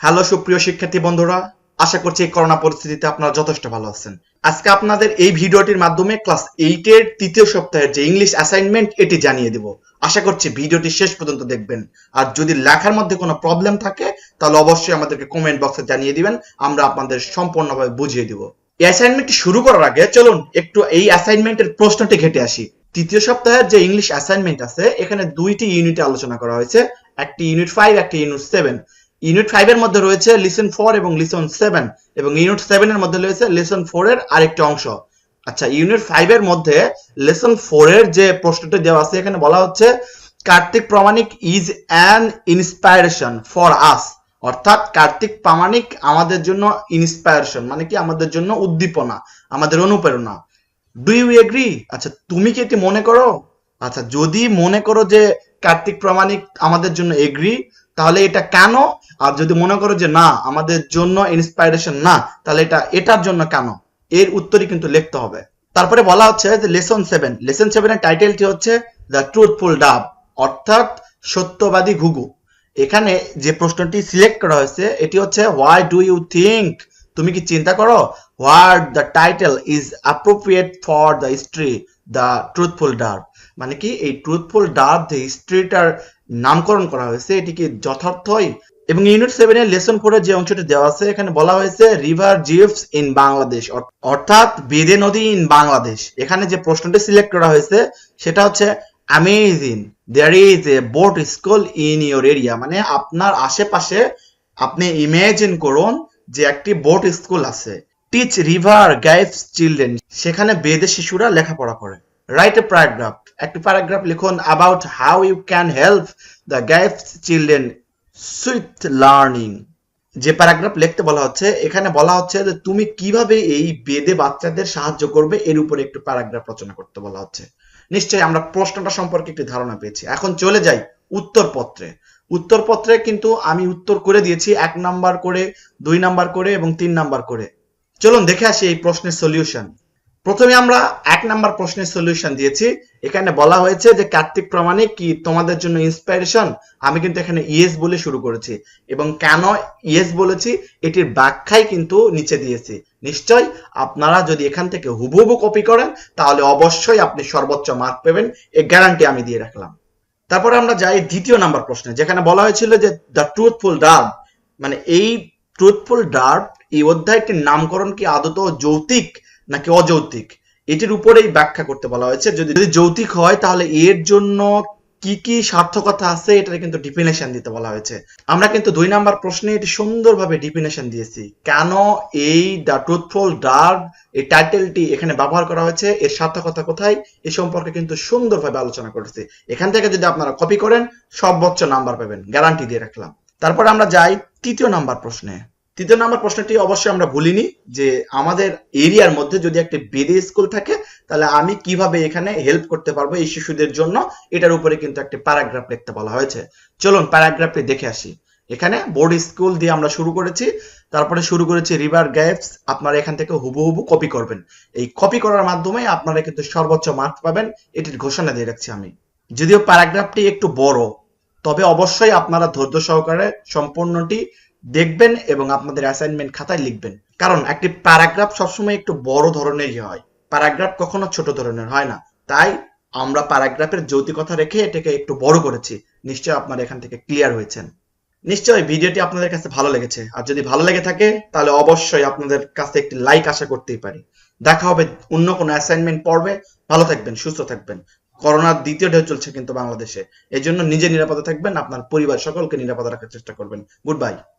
Hello সুপ্রিয় শিক্ষার্থী বন্ধুরা, আশা করছি এই করোনা পরিস্থিতিতে আপনারা যথেষ্ট ভালো আছেন। আজকে আপনাদের এই ভিডিওটির মাধ্যমে ক্লাস এইটের তৃতীয় সপ্তাহের যে ইংলিশ অ্যাসাইনমেন্ট এটি জানিয়ে দিব। আশা করছি ভিডিওটি শেষ পর্যন্ত দেখবেন। আর যদি লেখার মধ্যে কোনো প্রবলেম থাকে, তাহলে অবশ্যই আমাদেরকে কমেন্ট বক্সে জানিয়ে দিবেন, আমরা আপনাদের সম্পূর্ণভাবে বুঝিয়ে দিব। এই অ্যাসাইনমেন্টটি শুরু করার আগে চলুন একটু এই অ্যাসাইনমেন্টের প্রশ্নটি ঘেটে আসি। তৃতীয় সপ্তাহের যে ইংলিশ অ্যাসাইনমেন্ট আছে, এখানে দুইটি ইউনিটে আলোচনা করা হয়েছে, একটি ইউনিট ফাইভ একটি ইউনিট সেভেন ইউনিট ফাইভ এর মধ্যে রয়েছে লিসন ফোর এবং লিসন সেভেন এবং ইউনিট সেভেন এর মধ্যে রয়েছে লেসন ফোর এর আরেকটি অংশ। আচ্ছা ইউনিট ফাইভ এর মধ্যে লেসন ফোর এর যে প্রশ্নটি দেওয়া আছে, এখানে বলা হচ্ছে, Kartik Pramanik is an inspiration for us অর্থাৎ কার্তিক প্রামাণিক আমাদের জন্য ইন্সপায়ারেশন মানে কি আমাদের জন্য উদ্দীপনা, আমাদের অনুপ্রেরণা। ডু ইউ এগ্রি আচ্ছা তুমি কি এটি মনে করো? আচ্ছা যদি মনে করো যে কার্তিক প্রামাণিক আমাদের জন্য এগ্রি তাহলে এটা কেন? আর যদি মনে করো যে না, আমাদের জন্য ইন্সপাইরেশন না, তাহলে এটা, এটার জন্য কেন? এর উত্তরই কিন্তু লিখতে হবে। তারপরে বলা হচ্ছে যে লেসন সেভেন লেসন সেভেনের টাইটেলটি হচ্ছে দ্য ট্রুথফুল ডাব অর্থাৎ সত্যবাদী ঘুঘু। এখানে যে প্রশ্নটি সিলেক্ট করা হয়েছে, এটি হচ্ছে হোয়াই ডু ইউ থিঙ্ক তুমি কি চিন্তা করো? What the title is appropriate for the history the truthful dove মানে কি? এই ট্রুথফুল ডাব যে হিস্ট্রিটার নামকরণ করা হয়েছে এটি কি যথার্থই। এবং ইউনিট সেভেনের লেসন ফোরের যে অংশটি দেওয়া আছে, এখানে বলা হয়েছে রিভার জিপস ইন বাংলাদেশ অর্থাৎ বেদে নদী ইন বাংলাদেশ এখানে যে প্রশ্নটি সিলেক্ট করা হয়েছে, সেটা হচ্ছে amazing there is a boat school in your area মানে আপনার আশেপাশে আপনি ইমেজিন করুন যে একটি বোট স্কুল আছে। টিচ রিভার গাইডস চিলড্রেন সেখানে বেদে শিশুরা লেখাপড়া করে। রাইট এ প্যারাগ্রাফ একটি প্যারাগ্রাফ লিখুন about how you can help the guides children with learning যে প্যারাগ্রাফ লিখতে বলা হচ্ছে, এখানে বলা হচ্ছে যে তুমি কীভাবে এই বেদে বাচ্চাদের সাহায্য করবে, এর উপরে একটু প্যারাগ্রাফ রচনা করতে বলা হচ্ছে। নিশ্চয়ই আমরা প্রশ্নটা সম্পর্কে একটি ধারণা পেয়েছি। এখন চলে যাই উত্তরপত্রে। উত্তরপত্রে কিন্তু আমি উত্তর করে দিয়েছি, এক নাম্বার করে, দুই নাম্বার করে এবং তিন নাম্বার করে। চলুন দেখে আসি এই প্রশ্নের সলিউশন প্রথমে আমরা এক নাম্বার প্রশ্নের সলিউশন দিয়েছি। এখানে বলা হয়েছে যে, কার্তিক প্রমাণিক, কি তোমাদের জন্য ইন্সপাইরেশন আমি কিন্তু এখানে ইয়েস বলে শুরু করেছি। এবং কেন ইয়েস বলেছি? এটির ব্যাখ্যাই কিন্তু নিচে দিয়েছি। নিশ্চয় আপনারা যদি এখান থেকে হুবহু কপি করেন, তাহলে অবশ্যই আপনি সর্বোচ্চ মার্ক পাবেন। এই গ্যারান্টি আমি দিয়ে রাখলাম। তারপরে আমরা যাই দ্বিতীয় নাম্বার প্রশ্নে। যেখানে বলা হয়েছিল যে দ্য ট্রুথফুল ডার্ব মানে এই ট্রুথফুল ডার্ব এই অধ্যায়টির নামকরণ কি আদত যৌতিক? নাকি অযৌতিক এটির উপরেই ব্যাখ্যা করতে বলা হয়েছে। যদি যদি যৌতিক হয়, তাহলে এর জন্য কি কি সার্থকতা আছে, এটার কিন্তু ডিফিনেশন দিতে বলা হয়েছে। আমরা কিন্তু দুই নাম্বার প্রশ্নে এটি সুন্দরভাবে ডিফিনেশন দিয়েছি। কেন এই দ্য ট্রুথফুল ডার্ব এই টাইটেলটি এখানে ব্যবহার করা হয়েছে, এর সার্থকতা কোথায়, এ সম্পর্কে কিন্তু সুন্দরভাবে আলোচনা করেছি এখান থেকে যদি আপনারা কপি করেন, সর্বোচ্চ নাম্বার পাবেন। গ্যারান্টি দিয়ে রাখলাম। তারপর আমরা যাই তৃতীয় নাম্বার প্রশ্নে। তৃতীয় নাম্বার প্রশ্নটি অবশ্যই আমরা ভুলিনি, যে আমাদের এরিয়ার মধ্যে যদি একটা বেদে স্কুল থাকে, তাহলে আমি কীভাবে এখানে হেল্প করতে পারব এই শিশুদের জন্য? এটার উপরে কিন্তু একটা প্যারাগ্রাফ লিখতে বলা হয়েছে। চলুন প্যারাগ্রাফটি দেখে আসি। এখানে বোর্ড স্কুল দিয়ে আমরা শুরু করেছি। তারপরে শুরু করেছি রিভার গ্যাপস আপনারা এখান থেকে হুবহু কপি করবেন। এই কপি করার মাধ্যমে আপনারা কিন্তু সর্বোচ্চ মার্ক পাবেন। এটির ঘোষণা দিয়ে রাখছি আমি। যদিও প্যারাগ্রাফটি একটু বড়, তবে অবশ্যই আপনারা ধৈর্য সহকারে সম্পূর্ণটি দেখবেন এবং আপনাদের অ্যাসাইনমেন্ট খাতায় লিখবেন। কারণ একটি প্যারাগ্রাফ সবসময় একটু বড় ধরনেরই হয়। প্যারাগ্রাফ কখনো ছোট ধরনের হয় না। তাই আমরা প্যারাগ্রাফের যৌতিকতা রেখে এটাকে একটু বড় করেছি। নিশ্চয় আপনারা এখান থেকে ক্লিয়ার হয়েছেন। নিশ্চয়ই ভিডিওটি আপনাদের কাছে ভালো লেগেছে। আর যদি ভালো লেগে থাকে, তাহলে অবশ্যই আপনাদের কাছে একটি লাইক আশা করতেই পারি। দেখা হবে অন্য কোনো অ্যাসাইনমেন্ট পর্বে। ভালো থাকবেন, সুস্থ থাকবেন। করোনার দ্বিতীয় ঢেউ চলছে কিন্তু বাংলাদেশে। এই জন্য নিজে নিরাপদে থাকবেন, আপনার পরিবার সকলকে নিরাপদে রাখার চেষ্টা করবেন। Good bye